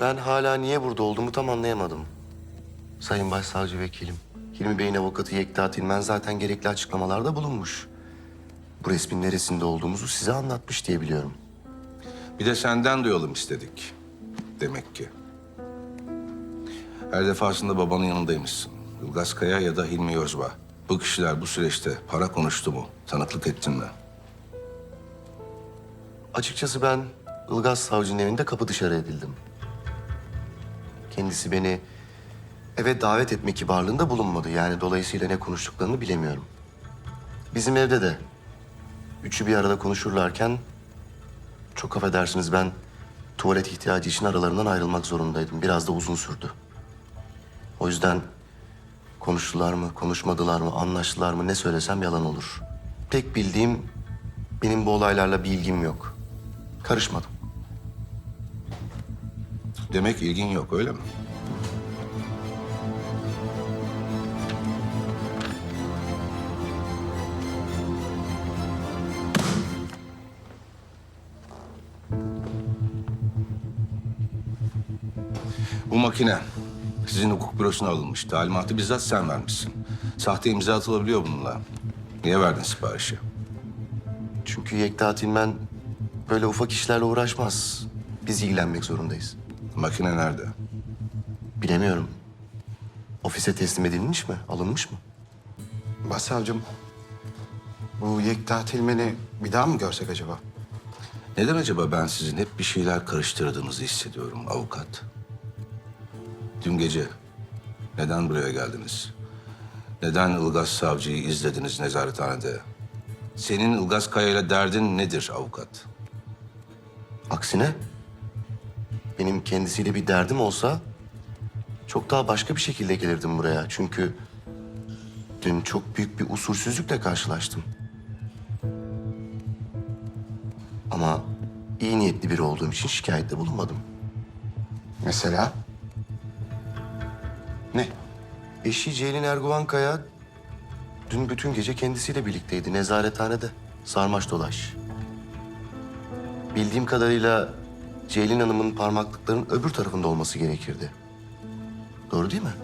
Ben hala niye burada olduğumu tam anlayamadım. Sayın Başsavcı Vekilim, Hilmi Bey'in avukatı Yekta Tilmen zaten gerekli açıklamalarda bulunmuş. Bu resmin neresinde olduğumuzu size anlatmış diye biliyorum. Bir de senden duyalım istedik. Demek ki. Her defasında babanın yanındaymışsın. Ilgaz Kaya ya da Hilmi Yozba. Bu kişiler bu süreçte para konuştu mu? Tanıklık ettin mi? Açıkçası ben Ilgaz Savcı'nın evinde kapı dışarı edildim. Kendisi beni eve davet etme kibarlığında bulunmadı. Yani dolayısıyla ne konuştuklarını bilemiyorum. Bizim evde de üçü bir arada konuşurlarken çok affedersiniz ben tuvalet ihtiyacı için aralarından ayrılmak zorundaydım. Biraz da uzun sürdü. O yüzden konuştular mı, konuşmadılar mı, anlaştılar mı ne söylesem yalan olur. Tek bildiğim benim bu olaylarla bir ilgim yok. Karışmadım. Demek ilgin yok öyle mi? Bu makine sizin hukuk bürosuna alınmış. Talimatı bizzat sen vermişsin. Sahte imza atılabiliyor bununla. Niye verdin siparişi? Çünkü Yekta Tilmen böyle ufak işlerle uğraşmaz. Biz ilgilenmek zorundayız. Makine nerede? Bilemiyorum. Ofise teslim edilmiş mi? Alınmış mı? Başsavcım, bu Yekta Tilmen'i bir daha mı görsek acaba? Neden acaba ben sizin hep bir şeyler karıştırdığınızı hissediyorum avukat? Dün gece neden buraya geldiniz? Neden Ilgaz Savcı'yı izlediniz nezarethanede? Senin Ilgaz Kaya ile derdin nedir avukat? Aksine benim kendisiyle bir derdim olsa çok daha başka bir şekilde gelirdim buraya. Çünkü dün çok büyük bir usulsüzlükle karşılaştım. Ama iyi niyetli biri olduğum için şikayette bulunmadım. Mesela? Ne? Eşi Ceylin Erguvan Kaya dün bütün gece kendisiyle birlikteydi nezarethanede. Sarmaş dolaş. Bildiğim kadarıyla Ceylin Hanım'ın parmaklıkların öbür tarafında olması gerekirdi. Doğru değil mi?